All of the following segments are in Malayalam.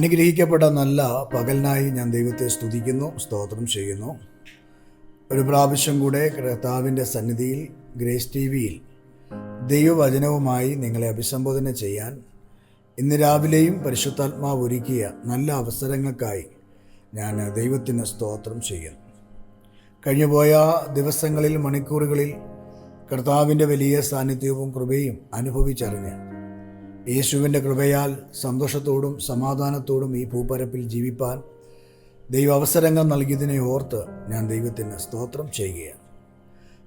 അനുഗ്രഹിക്കപ്പെട്ട നല്ല പകലിനായി ഞാൻ ദൈവത്തെ സ്തുതിക്കുന്നു സ്തോത്രം ചെയ്യുന്നു. ഒരു പ്രാവശ്യം കൂടെ കർത്താവിന്റെ സന്നിധിയിൽ ഗ്രേസ് ടി വിയിൽ ദൈവവചനവുമായി നിങ്ങളെ അഭിസംബോധന ചെയ്യാൻ ഇന്ന് രാവിലെയും പരിശുദ്ധാത്മാവ് ഒരുക്കിയ നല്ല അവസരങ്ങൾക്കായി ഞാൻ ദൈവത്തിന് സ്തോത്രം ചെയ്യുന്നു. കഴിഞ്ഞുപോയ ദിവസങ്ങളിൽ മണിക്കൂറുകളിൽ കർത്താവിന്റെ വലിയ സാന്നിധ്യവും കൃപയും അനുഭവിച്ചറിഞ്ഞ് യേശുവിന്റെ കൃപയാൽ സന്തോഷത്തോടും സമാധാനത്തോടും ഈ ഭൂപരപ്പിൽ ജീവിപ്പാൻ ദൈവ അവസരങ്ങൾ നൽകിയതിനെ ഓർത്ത് ഞാൻ ദൈവത്തിന് സ്തോത്രം ചെയ്യുകയാണ്.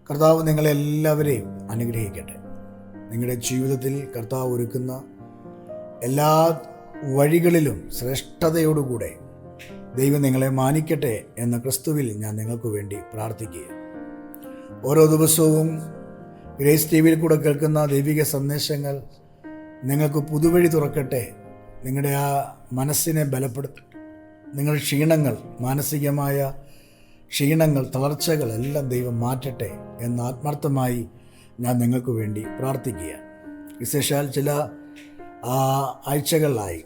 കർത്താവ് നിങ്ങളെല്ലാവരെയും അനുഗ്രഹിക്കട്ടെ. നിങ്ങളുടെ ജീവിതത്തിൽ കർത്താവ് ഒരുക്കുന്ന എല്ലാ വഴികളിലും ശ്രേഷ്ഠതയോടുകൂടെ ദൈവം നിങ്ങളെ മാനിക്കട്ടെ എന്ന ക്രിസ്തുവിൽ ഞാൻ നിങ്ങൾക്ക് വേണ്ടി പ്രാർത്ഥിക്കുക ഓരോ ദിവസവും ഗ്രേസ് ടി വിയിൽ കൂടെ കേൾക്കുന്ന ദൈവിക സന്ദേശങ്ങൾ നിങ്ങൾക്ക് പുതുവഴി തുറക്കട്ടെ. നിങ്ങളുടെ ആ മനസ്സിനെ ബലപ്പെടുത്തട്ടെ നിങ്ങൾ ക്ഷീണങ്ങൾ മാനസികമായ ക്ഷീണങ്ങൾ തളർച്ചകൾ എല്ലാം ദൈവം മാറ്റട്ടെ എന്ന് ആത്മാർത്ഥമായി ഞാൻ നിങ്ങൾക്ക് വേണ്ടി പ്രാർത്ഥിക്കുക വിശേഷാൽ ചില ആഴ്ചകളിലായി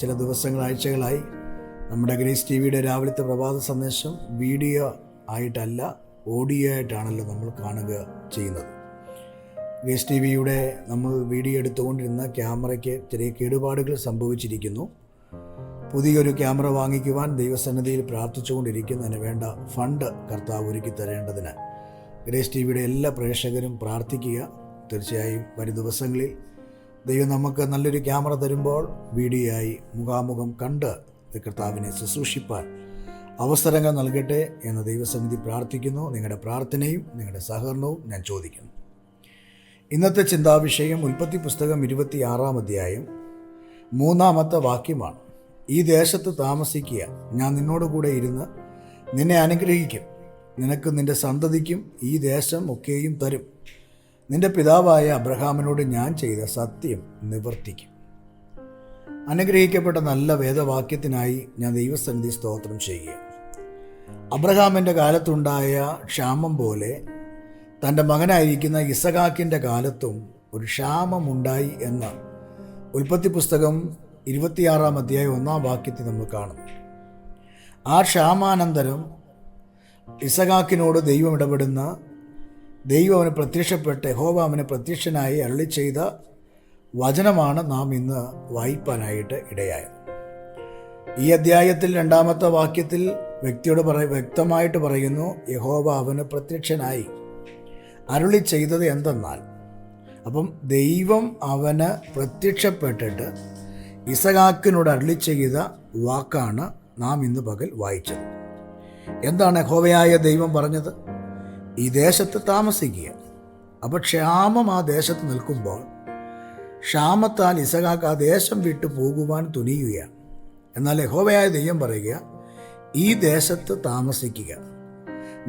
ചില ദിവസങ്ങൾ ആഴ്ചകളായി നമ്മുടെ ഗ്രേസ് ടി വിയുടെ രാവിലത്തെ പ്രഭാത സന്ദേശം വീഡിയോ ആയിട്ടല്ല ഓഡിയോ ആയിട്ടാണല്ലോ നമ്മൾ കാണുക ചെയ്യുന്നത്. ഗ്രേസ് ടി വിയുടെ നമ്മൾ വീഡിയോ എടുത്തുകൊണ്ടിരുന്ന ക്യാമറയ്ക്ക് ചെറിയ കേടുപാടുകൾ സംഭവിച്ചിരിക്കുന്നു. പുതിയൊരു ക്യാമറ വാങ്ങിക്കുവാൻ ദൈവസന്നിധിയിൽ പ്രാർത്ഥിച്ചുകൊണ്ടിരിക്കുന്നതിന് വേണ്ട ഫണ്ട് കർത്താവ് ഒരുക്കി തരേണ്ടതിന്. ഗ്രേസ് ടി വിയുടെ എല്ലാ പ്രേക്ഷകരും പ്രാർത്ഥിക്കുക. തീർച്ചയായും വരും ദിവസങ്ങളിൽ ദൈവം നമുക്ക് നല്ലൊരു ക്യാമറ തരുമ്പോൾ വീഡിയോ ആയി മുഖാമുഖം കണ്ട് കർത്താവിനെ ശുശ്രൂഷിപ്പാൻ അവസരങ്ങൾ നൽകട്ടെ എന്ന് ദൈവസന്നിധി പ്രാർത്ഥിക്കുന്നു. നിങ്ങളുടെ പ്രാർത്ഥനയും നിങ്ങളുടെ സഹകരണവും ഞാൻ ചോദിക്കുന്നു. ഇന്നത്തെ ചിന്താവിഷയം ഉൽപ്പത്തി പുസ്തകം ഇരുപത്തി ആറാം അധ്യായം മൂന്നാമത്തെ വാക്യമാണ്. ഈ ദേശത്ത് താമസിക്കുക. ഞാൻ നിന്നോടുകൂടെ ഇരുന്ന് നിന്നെ അനുഗ്രഹിക്കും. നിനക്ക് നിന്റെ സന്തതിക്കും ഈ ദേശം ഒക്കെയും തരും. നിന്റെ പിതാവായ അബ്രഹാമിനോട് ഞാൻ ചെയ്ത സത്യം നിവർത്തിക്കും. അനുഗ്രഹിക്കപ്പെട്ട നല്ല വേദവാക്യത്തിനായി ഞാൻ ദൈവസന്നിധി സ്തോത്രം ചെയ്യുക. അബ്രഹാമിന്റെ കാലത്തുണ്ടായ ക്ഷാമം പോലെ തന്റെ മകനായിരിക്കുന്ന ഇസഖാക്കിന്റെ കാലത്തും ഒരു ക്ഷാമമുണ്ടായി എന്ന് ഉൽപ്പത്തി പുസ്തകം ഇരുപത്തിയാറാം അധ്യായം ഒന്നാം വാക്യത്തിൽ നമ്മൾ കാണുന്നു. ആ ക്ഷാമാനന്തരം ഇസഖാക്കിനോട് ദൈവം ഇടപെടുന്ന ദൈവം അവന് പ്രത്യക്ഷപ്പെട്ട് ഹോബ അവന് പ്രത്യക്ഷനായി അരളി ചെയ്ത വചനമാണ് നാം ഇന്ന് വായിപ്പാനായിട്ട് ഇടയായത്. ഈ അധ്യായത്തിൽ രണ്ടാമത്തെ വാക്യത്തിൽ വ്യക്തിയോട് പറ വ്യക്തമായിട്ട് പറയുന്നു യഹോബ അവന് പ്രത്യക്ഷനായി. അരുളി ചെയ്തത് എന്തെന്നാൽ അപ്പം ദൈവം അവന് പ്രത്യക്ഷപ്പെട്ടിട്ട് ഇസഹാക്കിനോട് അരുളി ചെയ്ത വാക്കാണ് നാം ഇന്ന് പകൽ വായിച്ചത്. എന്താണ് ഹോവയായ ദൈവം പറഞ്ഞത്? ഈ ദേശത്ത് താമസിക്കുക. അപ്പോൾ ക്ഷാമം ആ ദേശത്ത് നിൽക്കുമ്പോൾ ക്ഷാമത്താൽ ഇസഹാക്ക് ആ ദേശം വിട്ടു പോകുവാൻ തുനിയുകയാണ്. എന്നാൽ ഹോവയായ ദൈവം പറയുക ഈ ദേശത്ത് താമസിക്കുക.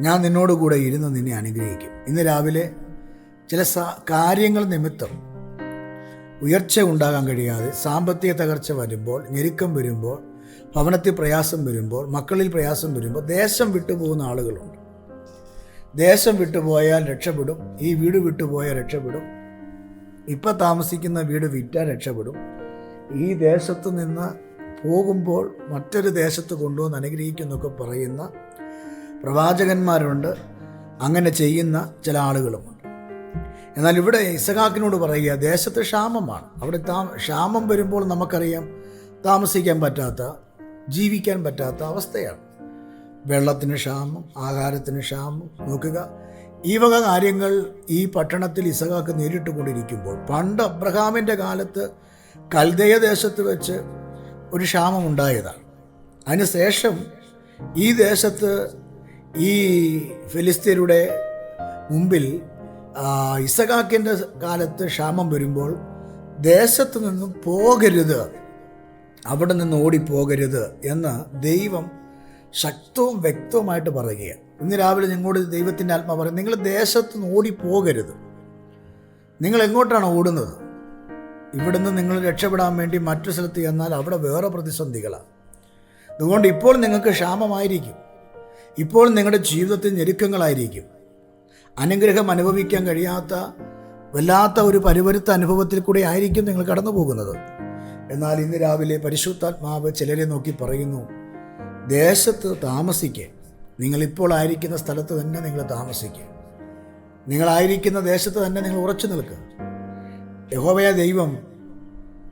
ഞാൻ നിന്നോട് കൂടെ ഇരുന്ന് നിന്നെ അനുഗ്രഹിക്കും. ഇന്ന് രാവിലെ ചില കാര്യങ്ങൾ നിമിത്തം ഉയർച്ച ഉണ്ടാകാൻ കഴിയാതെ സാമ്പത്തിക തകർച്ച വരുമ്പോൾ ഞെരുക്കം വരുമ്പോൾ ഭവനത്തിൽ പ്രയാസം വരുമ്പോൾ മക്കളിൽ പ്രയാസം വരുമ്പോൾ ദേശം വിട്ടുപോകുന്ന ആളുകളുണ്ട്. ദേശം വിട്ടുപോയാൽ രക്ഷപ്പെടും ഈ വീട് വിട്ടുപോയാൽ രക്ഷപ്പെടും ഇപ്പം താമസിക്കുന്ന വീട് വിറ്റാൽ രക്ഷപ്പെടും. ഈ ദേശത്ത് നിന്ന് പോകുമ്പോൾ മറ്റൊരു ദേശത്ത് കൊണ്ടുവന്ന് അനുഗ്രഹിക്കുന്നൊക്കെ പറയുന്ന പ്രവാചകന്മാരുണ്ട്. അങ്ങനെ ചെയ്യുന്ന ചില ആളുകളുമുണ്ട്. എന്നാൽ ഇവിടെ ഇസഹാക്കിനോട് പറയുക ദേശത്ത് ക്ഷാമമാണ്. അവിടെ താ ക്ഷാമം വരുമ്പോൾ നമുക്കറിയാം താമസിക്കാൻ പറ്റാത്ത ജീവിക്കാൻ പറ്റാത്ത അവസ്ഥയാണ്. വെള്ളത്തിന് ക്ഷാമം ആഹാരത്തിന് ക്ഷാമം നോക്കുക. ഈ വക കാര്യങ്ങൾ ഈ പട്ടണത്തിൽ ഇസഹാക്ക് നേരിട്ട് കൊണ്ടിരിക്കുമ്പോൾ പണ്ട് അബ്രഹാമിന്റെ കാലത്ത് കൽദയ ദേശത്ത് വെച്ച് ഒരു ക്ഷാമം ഉണ്ടായതാണ്. അതിനുശേഷം ഈ ദേശത്ത് ഈ ഫിലിസ്തീനയുടെ മുമ്പിൽ ഇസഖാക്കിന്റെ കാലത്ത് ക്ഷാമം വരുമ്പോൾ ദേശത്ത് നിന്നും പോകരുത് അവിടെ നിന്ന് ഓടിപ്പോകരുത് എന്ന് ദൈവം ശക്തവും വ്യക്തവുമായിട്ട് പറയുകയാണ്. ഇന്ന് രാവിലെ നിങ്ങളോട് ദൈവത്തിന്റെ ആത്മ പറയും നിങ്ങൾ ദേശത്ത് നിന്ന് ഓടിപ്പോകരുത്. നിങ്ങൾ എങ്ങോട്ടാണ് ഓടുന്നത്? ഇവിടുന്ന് നിങ്ങൾ രക്ഷപ്പെടാൻ വേണ്ടി മറ്റു സ്ഥലത്ത് ചെന്നാൽ അവിടെ വേറെ പ്രതിസന്ധികളാണ്. അതുകൊണ്ട് ഇപ്പോൾ നിങ്ങൾക്ക് ക്ഷാമമായിരിക്കും. ഇപ്പോൾ നിങ്ങളുടെ ജീവിതത്തിൽ ഞെരുക്കങ്ങളായിരിക്കും. അനുഗ്രഹം അനുഭവിക്കാൻ കഴിയാത്ത വല്ലാത്ത ഒരു പരിവരുത്ത അനുഭവത്തിൽ കൂടെ ആയിരിക്കും നിങ്ങൾ കടന്നു പോകുന്നത് എന്നാൽ ഇന്ന് രാവിലെ പരിശുദ്ധാത്മാവ് ചിലരെ നോക്കി പറയുന്നു ദേശത്ത് താമസിക്കുക നിങ്ങളിപ്പോൾ ആയിരിക്കുന്ന സ്ഥലത്ത് തന്നെ നിങ്ങൾ താമസിക്കുക നിങ്ങളായിരിക്കുന്ന ദേശത്ത് തന്നെ നിങ്ങൾ ഉറച്ചു നിൽക്കുക യഹോവയ ദൈവം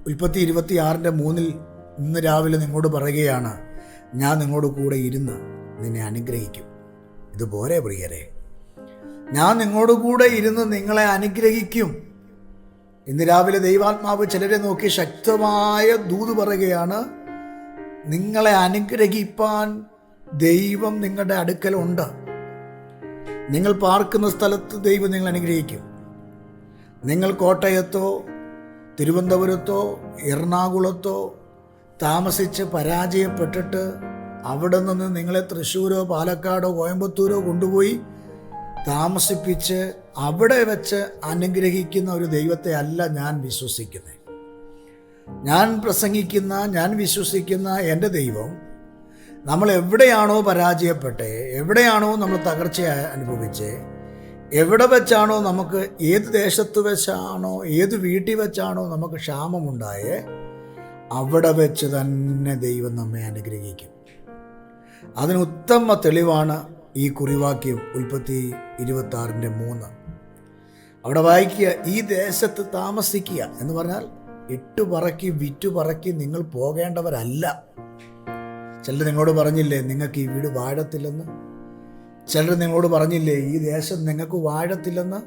ഉൽപ്പത്തി ഇരുപത്തിയാറിന്റെ മൂന്നിൽ ഇന്ന് രാവിലെ നിങ്ങളോട് പറയുകയാണ് ഞാൻ നിങ്ങളോട് കൂടെ ഇരുന്ന് നിന്നെ അനുഗ്രഹിക്കും. ഇതുപോലെ പ്രിയരെ ഞാൻ നിങ്ങളോട് കൂടെ ഇരുന്ന് നിങ്ങളെ അനുഗ്രഹിക്കും. ഇന്ന് രാവിലെ ദൈവാത്മാവ് ചിലരെ നോക്കി ശക്തമായ ദൂത് പറയുകയാണ് നിങ്ങളെ അനുഗ്രഹിപ്പാൻ ദൈവം നിങ്ങളുടെ അടുക്കലുണ്ട്. നിങ്ങൾ പാർക്കുന്ന സ്ഥലത്ത് ദൈവം നിങ്ങൾ അനുഗ്രഹിക്കും. നിങ്ങൾ കോട്ടയത്തോ തിരുവനന്തപുരത്തോ എറണാകുളത്തോ താമസിച്ച് പരാജയപ്പെട്ടിട്ട് അവിടെ നിന്ന് നിങ്ങളെ തൃശ്ശൂരോ പാലക്കാടോ കോയമ്പത്തൂരോ കൊണ്ടുപോയി താമസിപ്പിച്ച് അവിടെ വെച്ച് അനുഗ്രഹിക്കുന്ന ഒരു ദൈവത്തെ അല്ല ഞാൻ വിശ്വസിക്കുന്നത് ഞാൻ പ്രസംഗിക്കുന്ന ഞാൻ വിശ്വസിക്കുന്ന എന്റെ ദൈവം നമ്മൾ എവിടെയാണോ പരാജയപ്പെട്ടേ എവിടെയാണോ നമ്മൾ തകർച്ച അനുഭവിച്ച് എവിടെ വെച്ചാണോ നമുക്ക് ഏത് ദേശത്ത് വെച്ചാണോ ഏത് വീട്ടിൽ വെച്ചാണോ നമുക്ക് ക്ഷാമമുണ്ടായേ അവിടെ വെച്ച് തന്നെ ദൈവം നമ്മെ അനുഗ്രഹിക്കും. അതിന് ഉത്തമ തെളിവാണ് ഈ കുറിവാക്യം ഉൽപ്പത്തി ഇരുപത്തി ആറിന്റെ മൂന്ന്. അവിടെ വായിക്കുക ഈ ദേശത്ത് താമസിക്കുക എന്ന് പറഞ്ഞാൽ ഇട്ടുപറക്കി വിറ്റുപറക്കി വിറ്റു പറക്കി നിങ്ങൾ പോകേണ്ടവരല്ല. ചിലർ നിങ്ങളോട് പറഞ്ഞില്ലേ നിങ്ങൾക്ക് ഈ വീട് വാഴത്തില്ലെന്ന്? ചിലർ നിങ്ങളോട് പറഞ്ഞില്ലേ ഈ ദേശം നിങ്ങൾക്ക് വാഴത്തില്ലെന്ന്?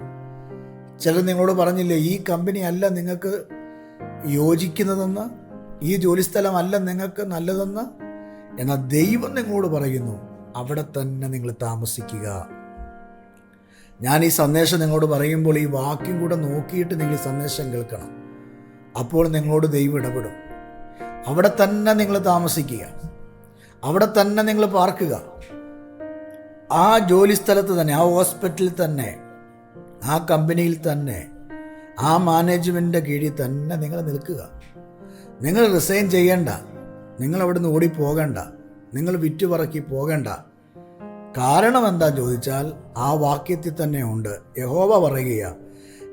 ചിലർ നിങ്ങളോട് പറഞ്ഞില്ലേ ഈ കമ്പനി അല്ല നിങ്ങൾക്ക് യോജിക്കുന്നതെന്ന്? ഈ ജോലിസ്ഥലമല്ല നിങ്ങൾക്ക് നല്ലതെന്ന്? എന്നാൽ ദൈവം നിങ്ങളോട് പറയുന്നു അവിടെ തന്നെ നിങ്ങൾ താമസിക്കുക. ഞാൻ ഈ സന്ദേശം നിങ്ങളോട് പറയുമ്പോൾ ഈ വാക്യം കൂടെ നോക്കിയിട്ട് നിങ്ങൾ ഈ സന്ദേശം കേൾക്കണം. അപ്പോൾ നിങ്ങളോട് ദൈവം ഇടപെടും. അവിടെ തന്നെ നിങ്ങൾ താമസിക്കുക. അവിടെ തന്നെ നിങ്ങൾ പാർക്കുക. ആ ജോലി സ്ഥലത്ത് തന്നെ ആ ഹോസ്പിറ്റലിൽ തന്നെ ആ കമ്പനിയിൽ തന്നെ ആ മാനേജ്മെന്റിന്റെ കീഴിൽ തന്നെ നിങ്ങൾ നിൽക്കുക. നിങ്ങൾ റിസൈൻ ചെയ്യേണ്ട. നിങ്ങൾ അവിടുന്ന് ഓടിപ്പോകണ്ട നിങ്ങൾ വിറ്റുപറക്കി പോകണ്ട. കാരണം എന്താ ചോദിച്ചാൽ ആ വാക്യത്തിൽ തന്നെ ഉണ്ട്. യഹോവ പറയുക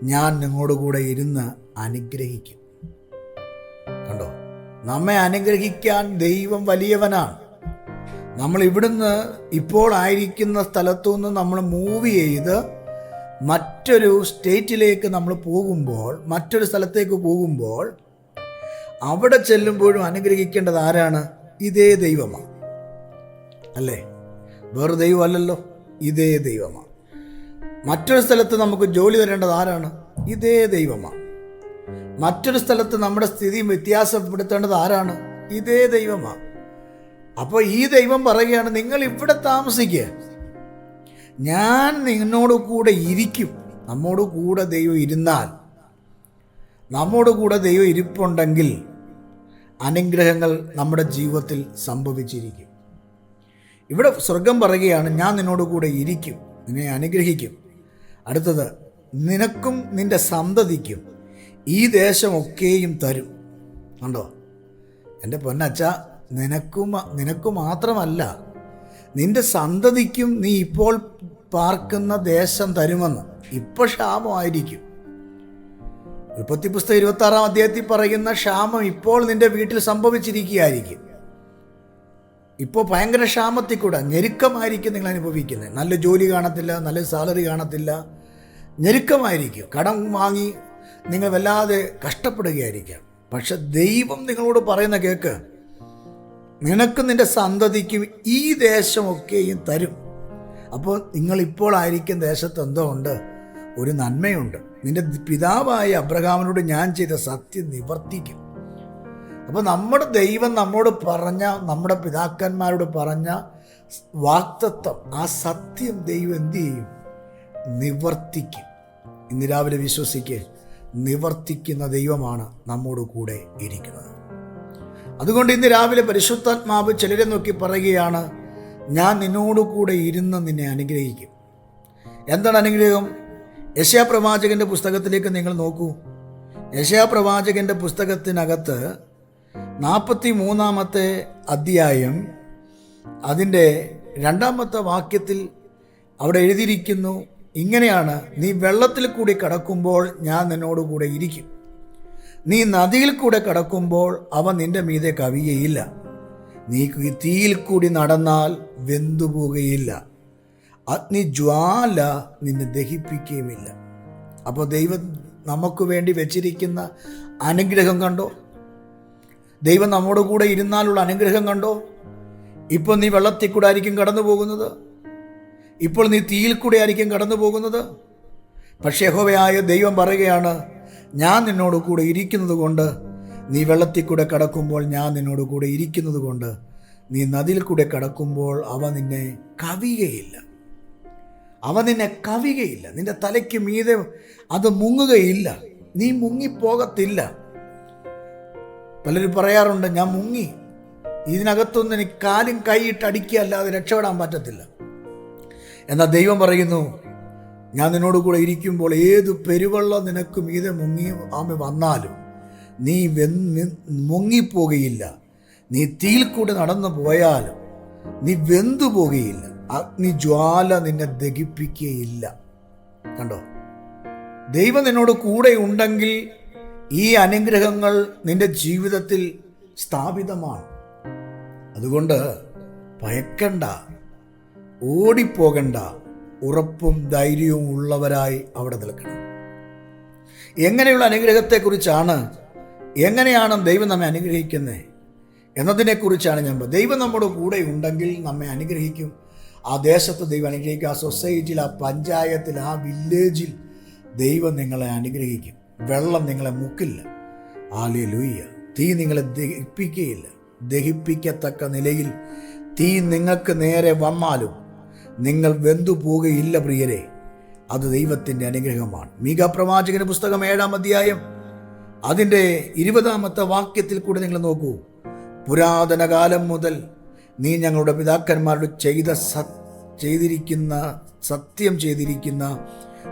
ഞാൻ നിങ്ങളോട് കൂടെ ഇരുന്ന് അനുഗ്രഹിക്കും. കണ്ടോ? നമ്മെ അനുഗ്രഹിക്കാൻ ദൈവം വലിയവനാണ്. നമ്മൾ ഇവിടുന്ന് ഇപ്പോൾ ആയിരിക്കുന്ന സ്ഥലത്തു നിന്ന് നമ്മൾ മൂവ് ചെയ്ത് മറ്റൊരു സ്റ്റേറ്റിലേക്ക് നമ്മൾ പോകുമ്പോൾ മറ്റൊരു സ്ഥലത്തേക്ക് പോകുമ്പോൾ അവിടെ ചെല്ലുമ്പോഴും അനുഗ്രഹിക്കേണ്ടത് ആരാണ്? ഇതേ ദൈവമാണ് അല്ലേ? വേറെ ദൈവമല്ലല്ലോ. ഇതേ ദൈവമാണ് മറ്റൊരു സ്ഥലത്ത് നമുക്ക് ജോലി തരേണ്ടത് ആരാണ്? ഇതേ ദൈവമാണ് മറ്റൊരു സ്ഥലത്ത് നമ്മുടെ സ്ഥിതി വ്യത്യാസപ്പെടുത്തേണ്ടത് ആരാണ്? ഇതേ ദൈവമാണ് അപ്പോൾ ഈ ദൈവം പറയുകയാണ് നിങ്ങൾ ഇവിടെ താമസിക്കുക ഞാൻ നിന്നോട് കൂടെ ഇരിക്കും. നമ്മോട് കൂടെ ദൈവം ഇരുന്നാൽ നമ്മോട് കൂടെ ദൈവം ഇരിപ്പുണ്ടെങ്കിൽ അനുഗ്രഹങ്ങൾ നമ്മുടെ ജീവിതത്തിൽ സംഭവിച്ചിരിക്കും. ഇവിടെ സ്വർഗം പറയുകയാണ് ഞാൻ നിന്നോട് കൂടെ ഇരിക്കും നിന്നെ അനുഗ്രഹിക്കും. അടുത്തത് നിനക്കും നിന്റെ സന്തതിക്കും ഈ ദേശമൊക്കെയും തരും. കണ്ടോ? എന്റെ പൊന്നച്ച നിനക്കും നിനക്ക് മാത്രമല്ല നിന്റെ സന്തതിക്കും നീ ഇപ്പോൾ പാർക്കുന്ന ദേശം തരുമെന്ന്. ഇപ്പോൾ ക്ഷാമമായിരിക്കും. ഉൽപ്പത്തി പുസ്തകം ഇരുപത്തി ആറാം അധ്യായത്തിൽ പറയുന്ന ക്ഷാമം ഇപ്പോൾ നിന്റെ വീട്ടിൽ സംഭവിച്ചിരിക്കുകയായിരിക്കും. ഇപ്പോൾ ഭയങ്കര ക്ഷാമത്തിൽ കൂടെ ഞെരുക്കമായിരിക്കും നിങ്ങൾ അനുഭവിക്കുന്നത്. നല്ല ജോലി കാണത്തില്ല നല്ല സാലറി കാണത്തില്ല. ഞെരുക്കമായിരിക്കും. കടം വാങ്ങി നിങ്ങൾ വല്ലാതെ കഷ്ടപ്പെടുകയായിരിക്കാം. പക്ഷെ ദൈവം നിങ്ങളോട് പറയുന്ന കേക്ക് നിനക്കും നിന്റെ സന്തതിക്കും ഈ ദേശമൊക്കെയും തരും. അപ്പോൾ നിങ്ങൾ ഇപ്പോൾ ആയിരിക്കും ദേശത്ത് എന്തോ ഉണ്ട്. ഒരു നന്മയുണ്ട്. നിന്റെ പിതാവായ അബ്രഹാമിനോട് ഞാൻ ചെയ്ത സത്യം നിവർത്തിക്കും. അപ്പോൾ നമ്മുടെ ദൈവം നമ്മോട് പറഞ്ഞ നമ്മുടെ പിതാക്കന്മാരോട് പറഞ്ഞ വാക്തത്വം ആ സത്യം ദൈവം എന്തു ചെയ്യും? നിവർത്തിക്കും. ഇന്ന് രാവിലെ വിശ്വസിക്ക് നിവർത്തിക്കുന്ന ദൈവമാണ് നമ്മോട് കൂടെ ഇരിക്കുന്നത്. അതുകൊണ്ട് ഇന്ന് രാവിലെ പരിശുദ്ധാത്മാവ് ചിലരെ നോക്കി പറയുകയാണ് ഞാൻ നിന്നോട് കൂടെ ഇരുന്ന് നിന്നെ അനുഗ്രഹിക്കും. എന്താണ് അനുഗ്രഹം? യശയാ പ്രവാചകന്റെ പുസ്തകത്തിലേക്ക് നിങ്ങൾ നോക്കൂ. യശയാപ്രവാചകന്റെ പുസ്തകത്തിനകത്ത് നാൽപ്പത്തി മൂന്നാമത്തെ അധ്യായം അതിന്റെ രണ്ടാമത്തെ വാക്യത്തിൽ അവിടെ എഴുതിയിരിക്കുന്നു ഇങ്ങനെയാണ് നീ വെള്ളത്തിൽ കൂടി കടക്കുമ്പോൾ ഞാൻ നിന്നോട് കൂടെ ഇരിക്കും. നീ നദിയിൽ കൂടെ കടക്കുമ്പോൾ അവ നിന്റെ മീതെ കവിയയില്ല നീ തീയിൽ കൂടി നടന്നാൽ വെന്തുപോകുകയില്ല അഗ്നിജ്വാല നിന്നെ ദഹിപ്പിക്കുകയുമില്ല. അപ്പോൾ ദൈവം നമുക്ക് വേണ്ടി വെച്ചിരിക്കുന്ന അനുഗ്രഹം കണ്ടോ? ദൈവം നമ്മുടെ കൂടെ ഇരുന്നാലുള്ള അനുഗ്രഹം കണ്ടോ? ഇപ്പോൾ നീ വെള്ളത്തിൽ കൂടെ ആയിരിക്കും കടന്നു പോകുന്നത്. ഇപ്പോൾ നീ തീയിൽ കൂടെ ആയിരിക്കും കടന്നു പോകുന്നത്. പക്ഷേ യഹോവയായ ദൈവം പറയുകയാണ് ഞാൻ നിന്നോട് കൂടെ ഇരിക്കുന്നത് കൊണ്ട് നീ വെള്ളത്തിൽ കൂടെ കടക്കുമ്പോൾ ഞാൻ നിന്നോട് കൂടെ ഇരിക്കുന്നത് കൊണ്ട് നീ നദിയിൽ കൂടെ കടക്കുമ്പോൾ അവ നിന്നെ കവിയുകയില്ല. അവ നിന്നെ കവികയില്ല. നിന്റെ തലയ്ക്ക് മീതെ അത് മുങ്ങുകയില്ല. നീ മുങ്ങിപ്പോകത്തില്ല. പലരും പറയാറുണ്ട് ഞാൻ മുങ്ങി. ഇതിനകത്തൊന്നും എനിക്ക് കാലും കൈയിട്ട് അടിക്കുക അല്ലാതെ രക്ഷപ്പെടാൻ പറ്റത്തില്ല. എന്നാൽ ദൈവം പറയുന്നു ഞാൻ നിന്നോട് കൂടെ ഇരിക്കുമ്പോൾ ഏത് പെരുവെള്ളം നിനക്ക് മീതെ മുങ്ങി ആമ വന്നാലും നീ മുങ്ങിപ്പോകയില്ല. നീ തീയിൽ കൂടെ നടന്നു പോയാലും നീ വെന്തു പോകുകയില്ല അഗ്നിജ്വാല നിന്നെ ദഹിപ്പിക്കുകയില്ല കണ്ടോ? ദൈവം നിന്നോട് കൂടെ ഉണ്ടെങ്കിൽ ഈ അനുഗ്രഹങ്ങൾ നിന്റെ ജീവിതത്തിൽ സ്ഥാപിതമാണ്. അതുകൊണ്ട് ഭയക്കണ്ട ഓടിപ്പോകണ്ട ഉറപ്പും ധൈര്യവും ഉള്ളവരായി അവിടെ നിൽക്കണം. എങ്ങനെയുള്ള അനുഗ്രഹത്തെക്കുറിച്ചാണ് എങ്ങനെയാണ് ദൈവം നമ്മെ അനുഗ്രഹിക്കുന്നത് എന്നതിനെക്കുറിച്ചാണ് ഞാൻ. ദൈവം നമ്മുടെ കൂടെ ഉണ്ടെങ്കിൽ നമ്മെ അനുഗ്രഹിക്കും. ആ ദേശത്ത് ദൈവം അനുഗ്രഹിക്കും ആ സൊസൈറ്റിയിൽ ആ പഞ്ചായത്തിൽ ആ വില്ലേജിൽ ദൈവം നിങ്ങളെ അനുഗ്രഹിക്കും. വെള്ളം നിങ്ങളെ മുക്കില്ല. ആലേ ലൂയ്യ തീ നിങ്ങളെ ദഹിപ്പിക്കുകയില്ല. ദഹിപ്പിക്കത്തക്ക നിലയിൽ തീ നിങ്ങൾക്ക് നേരെ വന്നാലും നിങ്ങൾ വെന്തു പോകുകയില്ല പ്രിയരെ. അത് ദൈവത്തിന്റെ അനുഗ്രഹമാണ്. മീക പ്രവാചകന്റെ പുസ്തകം ഏഴാം അധ്യായം അതിന്റെ ഇരുപതാമത്തെ വാക്യത്തിൽ കൂടെ നിങ്ങൾ നോക്കൂ. പുരാതന കാലം മുതൽ നീ ഞങ്ങളുടെ പിതാക്കന്മാരോട് ചെയ്ത സ ചെയ്തിരിക്കുന്ന സത്യം ചെയ്തിരിക്കുന്ന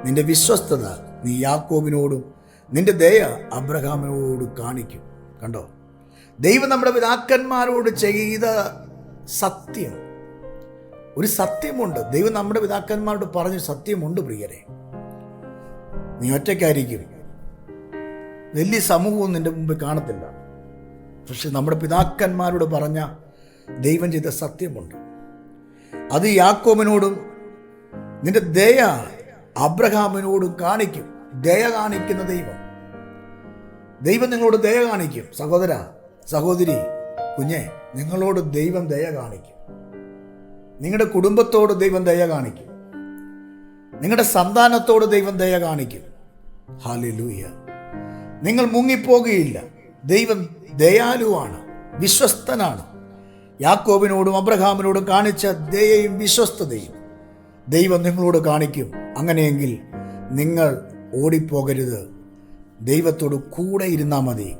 നിന്റെ വിശ്വസ്തത നീ യാക്കോബിനോടും നിന്റെ ദയ അബ്രഹാമിനോട് കാണിക്കും. കണ്ടോ? ദൈവം നമ്മുടെ പിതാക്കന്മാരോട് ചെയ്ത സത്യം. ഒരു സത്യമുണ്ട്. ദൈവം നമ്മുടെ പിതാക്കന്മാരോട് പറഞ്ഞ സത്യമുണ്ട് പ്രിയരെ. നീ ഒറ്റയ്ക്കായിരിക്കും. വലിയ സമൂഹവും നിന്റെ മുമ്പിൽ കാണത്തില്ല. പക്ഷെ നമ്മുടെ പിതാക്കന്മാരോട് പറഞ്ഞ ദൈവം ചെയ്ത സത്യമുണ്ട്. അത് യാക്കോബിനോടും നിന്റെ ദയ അബ്രഹാമിനോടും കാണിക്കും. ദയ കാണിക്കുന്ന ദൈവം. ദൈവം നിങ്ങളോട് ദയ കാണിക്കും. സഹോദര സഹോദരി കുഞ്ഞെ നിങ്ങളോട് ദൈവം ദയ കാണിക്കും. നിങ്ങളുടെ കുടുംബത്തോട് ദൈവം ദയ കാണിക്കും. നിങ്ങളുടെ സന്താനത്തോട് ദൈവം ദയ കാണിക്കും. ഹാലിലൂയ നിങ്ങൾ മുങ്ങിപ്പോകുകയില്ല. ദൈവം ദയാലുവാണ് വിശ്വസ്തനാണ്. യാക്കോബിനോടും അബ്രഹാമിനോടും കാണിച്ച ദയയും വിശ്വസ്തതയും ദൈവം നിങ്ങളോട് കാണിക്കും. അങ്ങനെയെങ്കിൽ നിങ്ങൾ ഓടിപ്പോകരുത്. ദൈവത്തോട് കൂടെ ഇരുന്നാൽ മതി.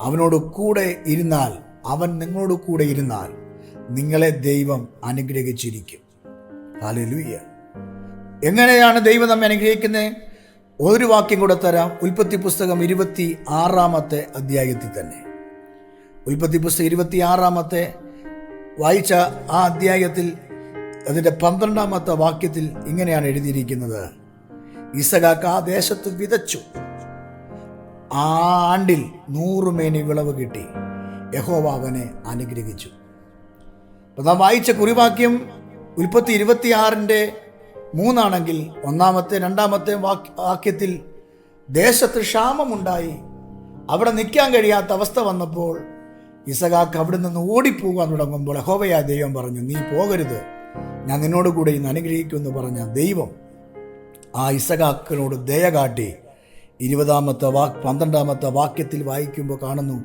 അവനോട് കൂടെ ഇരുന്നാൽ അവൻ നിങ്ങളോട് കൂടെ ഇരുന്നാൽ നിങ്ങളെ ദൈവം അനുഗ്രഹിച്ചിരിക്കും. ഹാലലൂയ്യ എങ്ങനെയാണ് ദൈവം നമ്മെ അനുഗ്രഹിക്കുന്നത് ഒരു വാക്യം കൂടെ തരാം. ഉൽപ്പത്തി പുസ്തകം ഇരുപത്തി ആറാമത്തെ അധ്യായത്തിൽ തന്നെ. ഉൽപ്പത്തി പുസ്തകം ഇരുപത്തി ആറാമത്തെ വായിച്ച ആ അധ്യായത്തിൽ അതിന്റെ പന്ത്രണ്ടാമത്തെ വാക്യത്തിൽ ഇങ്ങനെയാണ് എഴുതിയിരിക്കുന്നത്. ഇസഖാക്ക് ആ ദേശത്ത് വിതച്ചു. ആ ആണ്ടിൽ നൂറുമേനി വിളവ് കിട്ടി. യഹോവ അവനെ അനുഗ്രഹിച്ചു. അപ്പം നാം വായിച്ച കുറിവാക്യം ഉൽപ്പത്തി ഇരുപത്തിയാറിന്റെ മൂന്നാണെങ്കിൽ ഒന്നാമത്തെ രണ്ടാമത്തെ വാക്യത്തിൽ ദേശത്ത് ക്ഷാമമുണ്ടായി. അവിടെ നിൽക്കാൻ കഴിയാത്ത അവസ്ഥ വന്നപ്പോൾ ഇസഖാക്ക് അവിടെ നിന്ന് ഓടിപ്പോകാൻ തുടങ്ങുമ്പോൾ അഹോവയാ ദൈവം പറഞ്ഞു നീ പോകരുത്. ഞാൻ നിന്നോട് കൂടെ ഇന്ന് അനുഗ്രഹിക്കുമെന്ന് പറഞ്ഞ ദൈവം ആ ഇസഖാക്കിനോട് ദയ കാട്ടി. ഇരുപതാമത്തെ വാക്ക് പന്ത്രണ്ടാമത്തെ വാക്യത്തിൽ വായിക്കുമ്പോൾ കാണുന്നു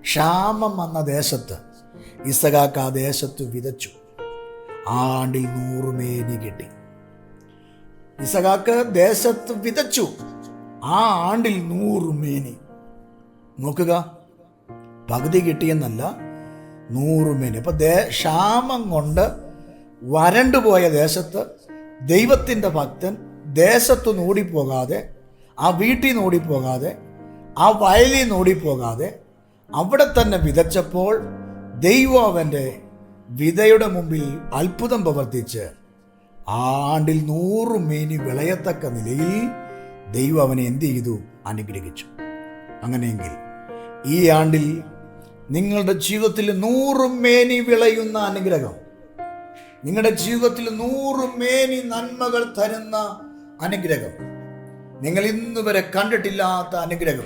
ക്ഷാമം വന്ന ദേശത്ത് ഇസഖാക്ക് ആ ദേശത്ത് വിതച്ചു. ആണ്ടിൽ നൂറുമേനി കിട്ടി. ഇസഖാക്ക് ദേശത്ത് വിതച്ചു. ആ ആണ്ടിൽ നൂറുമേനി. നോക്കുക. പകുതി കിട്ടിയെന്നല്ല നൂറുമേനി അപ്പോൾ ദേ ക്ഷാമം കൊണ്ട് വരണ്ടുപോയ ദേശത്ത് ദൈവത്തിന്റെ ഭക്തൻ ദേശത്തു നൂടിപ്പോകാതെ ആ വീട്ടിൽ നൂടിപ്പോകാതെ ആ വയലിൽ നൂടിപ്പോകാതെ അവിടെ തന്നെ വിതച്ചപ്പോൾ ദൈവം അവന്റെ വിതയുടെ മുമ്പിൽ അത്ഭുതം പ്രവർത്തിച്ച് ആണ്ടിൽ നൂറ് മേനി വിളയത്തക്ക നിലയിൽ ദൈവം അവനെ എന്ത് ചെയ്തു? അനുഗ്രഹിച്ചു. അങ്ങനെയെങ്കിൽ ഈ ആണ്ടിൽ നിങ്ങളുടെ ജീവിതത്തിൽ നൂറ് മേനി വിളയുന്ന അനുഗ്രഹം. നിങ്ങളുടെ ജീവിതത്തിൽ നൂറ് മേനി നന്മകൾ തരുന്ന അനുഗ്രഹം. നിങ്ങൾ ഇന്ന് വരെ കണ്ടിട്ടില്ലാത്ത അനുഗ്രഹം.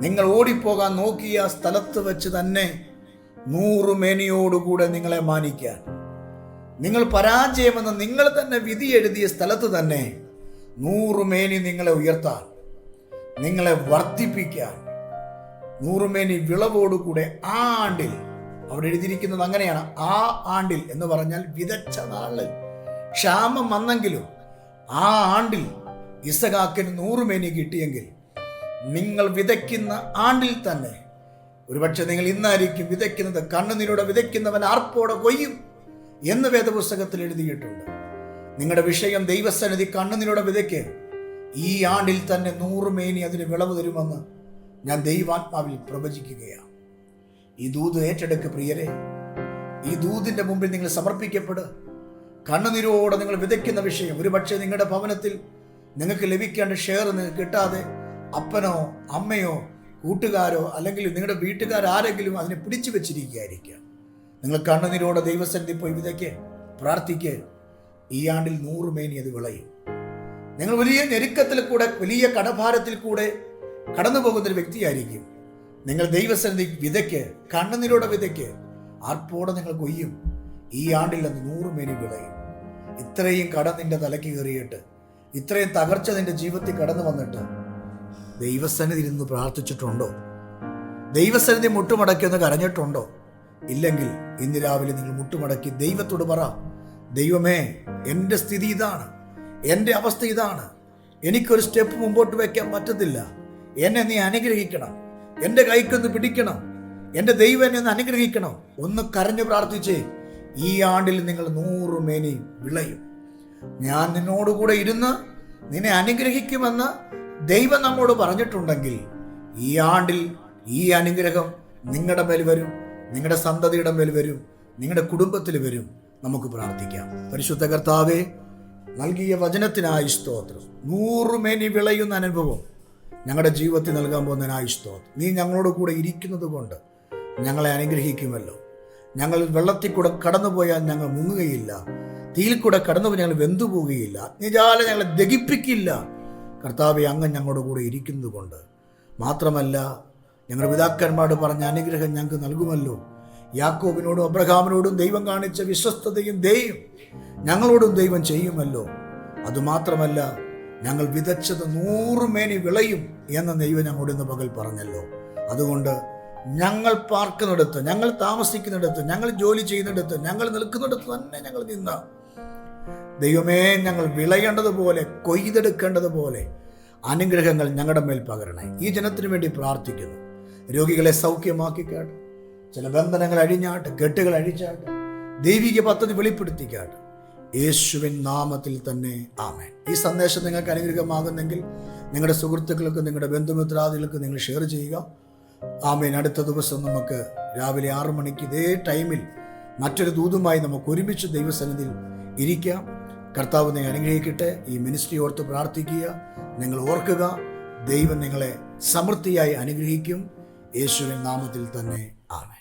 നിങ്ങൾ ഓടിപ്പോകാൻ നോക്കിയ സ്ഥലത്ത് വെച്ച് തന്നെ നൂറ് മേനിയോടുകൂടെ നിങ്ങളെ മാനിക്കാൻ. നിങ്ങൾ പരാജയമെന്ന് നിങ്ങൾ തന്നെ വിധി എഴുതിയ സ്ഥലത്ത് തന്നെ നൂറ് മേനി നിങ്ങളെ ഉയർത്താൻ നിങ്ങളെ വർദ്ധിപ്പിക്കാൻ നൂറുമേനി വിളവോടുകൂടെ ആ ആണ്ടിൽ. അവിടെ എഴുതിയിരിക്കുന്നത് അങ്ങനെയാണ് ആ ആണ്ടിൽ എന്ന് പറഞ്ഞാൽ വിതച്ച നാളിൽ. ക്ഷാമം വന്നെങ്കിലും ആ ആണ്ടിൽ ഇസഹാക്കിന് നൂറുമേനി കിട്ടിയെങ്കിൽ നിങ്ങൾ വിതയ്ക്കുന്ന ആണ്ടിൽ തന്നെ. ഒരുപക്ഷെ നിങ്ങൾ ഇന്നായിരിക്കും വിതയ്ക്കുന്നത് കണ്ണുനീരോടെ വിതയ്ക്കുന്നവൻ ആർപ്പോടെ കൊയ്യും എന്ന് വേദപുസ്തകത്തിൽ എഴുതിയിട്ടുണ്ട്. നിങ്ങളുടെ വിഷയം ദൈവസന്നിധി കണ്ണുനീരോടെ വിതയ്ക്ക്. ഈ ആണ്ടിൽ തന്നെ നൂറുമേനി അതിന് വിളവ് തരുമെന്ന് ഞാൻ ദൈവാത്മാവിൽ പ്രവചിക്കുകയാണ്. ഈ ദൂത് ഏറ്റെടുക്ക് പ്രിയരെ. ഈ ദൂതിന്റെ മുമ്പിൽ നിങ്ങൾ സമർപ്പിക്കപ്പെടുക കണ്ണുനീരോടെ നിങ്ങൾ വിതയ്ക്കുന്ന വിഷയം. ഒരുപക്ഷെ നിങ്ങളുടെ ഭവനത്തിൽ നിങ്ങൾക്ക് ലഭിക്കേണ്ട ഷെയർ നിങ്ങൾക്ക് കിട്ടാതെ അപ്പനോ അമ്മയോ കൂട്ടുകാരോ അല്ലെങ്കിൽ നിങ്ങളുടെ വീട്ടുകാരാരെങ്കിലും അതിനെ പിടിച്ചു വെച്ചിരിക്കുകയായിരിക്കാം. നിങ്ങൾ കണ്ണുനീരോടെ ദൈവസന്നിധി പോയി വിതയ്ക്ക് പ്രാർത്ഥിക്ക്. ഈ ആണ്ടിൽ നൂറ് മേനി അത് വിളയും. നിങ്ങൾ വലിയ ഞെരുക്കത്തിൽ കൂടെ വലിയ കടഭാരത്തിൽ കൂടെ കടന്നു പോകുന്ന ഒരു വ്യക്തിയായിരിക്കും. നിങ്ങൾ ദൈവസന്നിധി വിതയ്ക്ക് കണ്ണുനീരോടെ വിതയ്ക്ക് ആർപ്പോടെ നിങ്ങൾ കൊയ്യും. ഈ ആണ്ടിൽ അത് നൂറ് മേനി വിളയും. ഇത്രയും കട നിന്റെ തലയ്ക്ക് കയറിയിട്ട് ഇത്രയും തകർച്ച നിന്റെ ജീവിതത്തിൽ കടന്നു വന്നിട്ട് ദൈവസന്നിധി ഇരുന്ന് പ്രാർത്ഥിച്ചിട്ടുണ്ടോ? ദൈവസന്നിധി മുട്ടുമടക്കി ഒന്ന് കരഞ്ഞിട്ടുണ്ടോ? ഇല്ലെങ്കിൽ ഇന്ന് രാവിലെ നിങ്ങൾ മുട്ടുമടക്കി ദൈവത്തോട് പറ ദൈവമേ എന്റെ സ്ഥിതി ഇതാണ്. എന്റെ അവസ്ഥ ഇതാണ്. എനിക്കൊരു സ്റ്റെപ്പ് മുമ്പോട്ട് വയ്ക്കാൻ പറ്റത്തില്ല. എന്നെ നീ അനുഗ്രഹിക്കണം. എന്റെ കൈക്കൊന്ന് പിടിക്കണം. എന്റെ ദൈവം എന്നെ ഒന്ന് അനുഗ്രഹിക്കണം. ഒന്ന് കരഞ്ഞു പ്രാർത്ഥിച്ച്. ഈ ആണ്ടിൽ നിങ്ങൾ നൂറ് മേനി വിളയും. ഞാൻ നിന്നോടുകൂടെ ഇരുന്ന് നിന്നെ അനുഗ്രഹിക്കുമെന്ന് ദൈവം നമ്മോട് പറഞ്ഞിട്ടുണ്ടെങ്കിൽ ഈ ആണ്ടിൽ ഈ അനുഗ്രഹം നിങ്ങളുടെ മേൽ വരും നിങ്ങളുടെ സന്തതിയുടെ മേൽ വരും നിങ്ങളുടെ കുടുംബത്തിൽ വരും. നമുക്ക് പ്രാർത്ഥിക്കാം. പരിശുദ്ധ കർത്താവേ നൽകിയ വചനത്തിനായി സ്തോത്രം. നൂറുമേനി വിളയുന്ന അനുഭവം. ഞങ്ങളുടെ ജീവിതത്തിൽ നൽകാൻ പോകുന്നതിനായി സ്തോത്രം നീ ഞങ്ങളോട് കൂടെ ഇരിക്കുന്നത് കൊണ്ട് ഞങ്ങളെ അനുഗ്രഹിക്കുമല്ലോ. ഞങ്ങൾ വെള്ളത്തിൽ കൂടെ കടന്നു പോയാൽ ഞങ്ങൾ മുങ്ങുകയില്ല. തീയിൽ കൂടെ കടന്നു പോയി ഞങ്ങൾ വെന്തു പോവുകയില്ല. നിജാല ഞങ്ങളെ ദഹിപ്പിക്കില്ല. കർത്താവ് അങ്ങ് ഞങ്ങളുടെ കൂടെ ഇരിക്കുന്നത് കൊണ്ട് മാത്രമല്ല ഞങ്ങളുടെ പിതാക്കന്മാരോട് പറഞ്ഞ അനുഗ്രഹം ഞങ്ങൾക്ക് നൽകുമല്ലോ. യാക്കോബിനോടും അബ്രഹാമിനോടും ദൈവം കാണിച്ച വിശ്വസ്തതയും ദൈവം ഞങ്ങളോടും ദൈവം ചെയ്യുമല്ലോ. അതുമാത്രമല്ല ഞങ്ങൾ വിതച്ചത് നൂറ് മേനി വിളയും എന്ന ദൈവം ഞങ്ങളോട് ഇന്ന് പകൽ പറഞ്ഞല്ലോ. അതുകൊണ്ട് ഞങ്ങൾ പാർക്കുന്നിടത്ത് ഞങ്ങൾ താമസിക്കുന്നിടത്ത് ഞങ്ങൾ ജോലി ചെയ്യുന്നിടത്ത് ഞങ്ങൾ നിൽക്കുന്നിടത്ത് തന്നെ ഞങ്ങൾ നിന്ന. ദൈവമേ ഞങ്ങൾ വിളയേണ്ടതുപോലെ കൊയ്തെടുക്കേണ്ടതുപോലെ അനുഗ്രഹങ്ങൾ ഞങ്ങളുടെ മേൽ പകരണേ. ഈ ജനത്തിനു വേണ്ടി പ്രാർത്ഥിക്കുന്നു. രോഗികളെ സൗഖ്യമാക്കിക്കാട്ട്. ചില ബന്ധനങ്ങൾ അഴിഞ്ഞാട്ട് കെട്ടുകൾ അഴിച്ചാട്ട്. ദൈവിക പദ്ധതി വെളിപ്പെടുത്തിക്കാട്ട്. യേശുവിൻ നാമത്തിൽ തന്നെ ആമേൻ. ഈ സന്ദേശം നിങ്ങൾക്ക് അനുഗ്രഹമാകുന്നെങ്കിൽ നിങ്ങളുടെ സുഹൃത്തുക്കൾക്ക് നിങ്ങളുടെ ബന്ധുമിത്രാദികൾക്ക് നിങ്ങൾ ഷെയർ ചെയ്യുക. ആമേൻ. അടുത്ത ദിവസം നമുക്ക് രാവിലെ ആറു മണിക്ക് ഇതേ ടൈമിൽ മറ്റൊരു ദൂതുമായി നമുക്ക് ഒരുമിച്ച് ദൈവസന്നിധിയിൽ ഇരിക്കാം. കർത്താവ് നിങ്ങളെ അനുഗ്രഹിക്കട്ടെ. ഈ മിനിസ്ട്രി ഓർത്ത് പ്രാർത്ഥിക്കുക. നിങ്ങൾ ഓർക്കുക ദൈവം നിങ്ങളെ സമൃദ്ധിയായി അനുഗ്രഹിക്കും. യേശുവിൻ നാമത്തിൽ തന്നെ ആമേൻ.